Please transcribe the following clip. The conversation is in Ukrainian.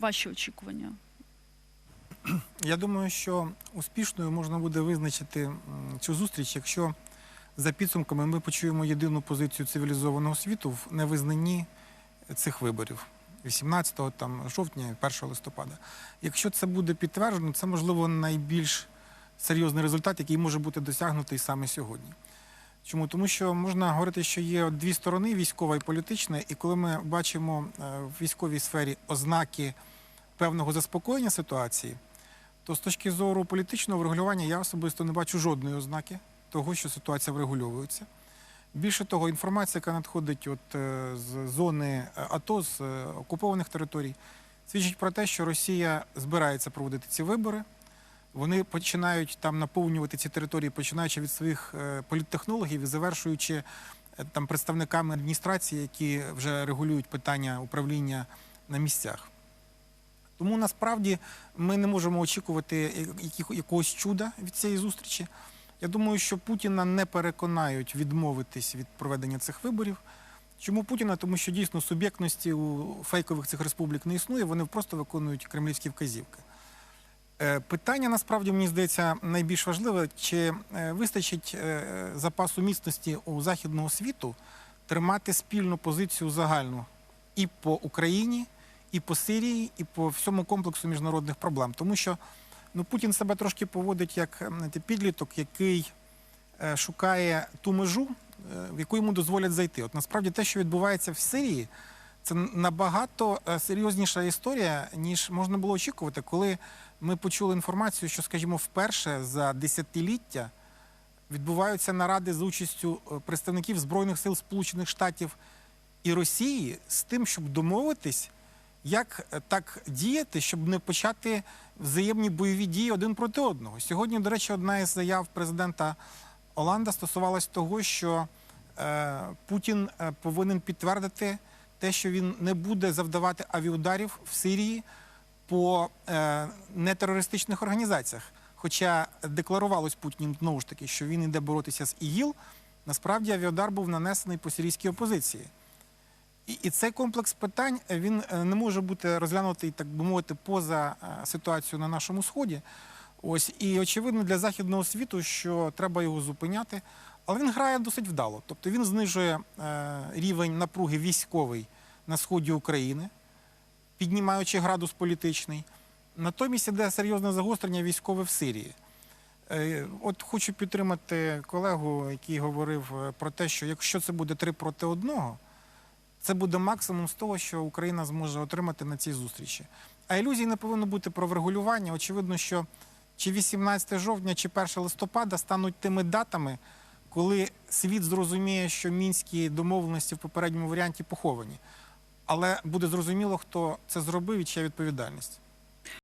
ваші очікування? Я думаю, що успішною можна буде визначити цю зустріч, якщо за підсумками ми почуємо єдину позицію цивілізованого світу в невизнанні цих виборів 18 там, жовтня, 1 листопада. Якщо це буде підтверджено, це можливо найбільш серйозний результат, який може бути досягнутий саме сьогодні. Чому? Тому що можна говорити, що є дві сторони військова і політична, і коли ми бачимо е, в військовій сфері ознаки певного заспокоєння ситуації, то з точки зору політичного врегулювання я особисто не бачу жодної ознаки того, що ситуація врегульовується. Більше того, інформація, яка надходить от, е, з зони е, АТО, з окупованих територій, свідчить про те, що Росія збирається проводити ці вибори. Вони починають там наповнювати ці території, починаючи від своїх е, політтехнологів і завершуючи е, там представниками адміністрації, які вже регулюють питання управління на місцях. Тому насправді ми не можемо очікувати якогось чуда від цієї зустрічі. Я думаю, що Путіна не переконають відмовитись від проведення цих виборів. Чому Путіна? Тому що дійсно суб'єктності у фейкових цих республік не існує, вони просто виконують кремлівські вказівки. Е, Питання насправді мені здається найбільш важливе, чи е, вистачить е, запасу міцності у західного світу тримати спільну позицію загальну і по Україні, і по Сирії, і по всьому комплексу міжнародних проблем. Тому що ну, Путін себе трошки поводить як підліток, який шукає ту межу, в яку йому дозволять зайти. От насправді те, що відбувається в Сирії, це набагато е, серйозніша історія, ніж можна було очікувати, коли ми почули інформацію, що, скажімо, вперше за десятиліття відбуваються наради з участю е, представників Збройних сил Сполучених Штатів і Росії з тим, щоб домовитись, як е, так діяти, щоб не почати взаємні бойові дії один проти одного. Сьогодні, до речі, одна із заяв президента Оланда стосувалась того, що е, Путін повинен підтвердити те, що він не буде завдавати авіударів в Сирії по е, нетерористичних організаціях. Хоча декларувалось Путіним знову ж таки, що він іде боротися з ІГІЛ, насправді авіадар був нанесений по сирійській опозиції. І, і цей комплекс питань е, він е, не може бути розглянутий, так би мовити, поза ситуацією на нашому сході. Ось і очевидно для західного світу, що треба його зупиняти. Але він грає досить вдало. Тобто він знижує е, рівень напруги військовий на сході України, піднімаючи градус політичний. Натомість іде серйозне загострення військове в Сирії. Е, От хочу підтримати колегу, який говорив е, про те, що якщо це буде три проти одного, це буде максимум з того, що Україна зможе отримати на цій зустрічі. А ілюзій не повинно бути про врегулювання. Очевидно, що чи 18 жовтня, чи 1 листопада стануть тими датами, коли світ зрозуміє, що мінські домовленості в попередньому варіанті поховані. Але буде зрозуміло, хто це зробив і чия відповідальність.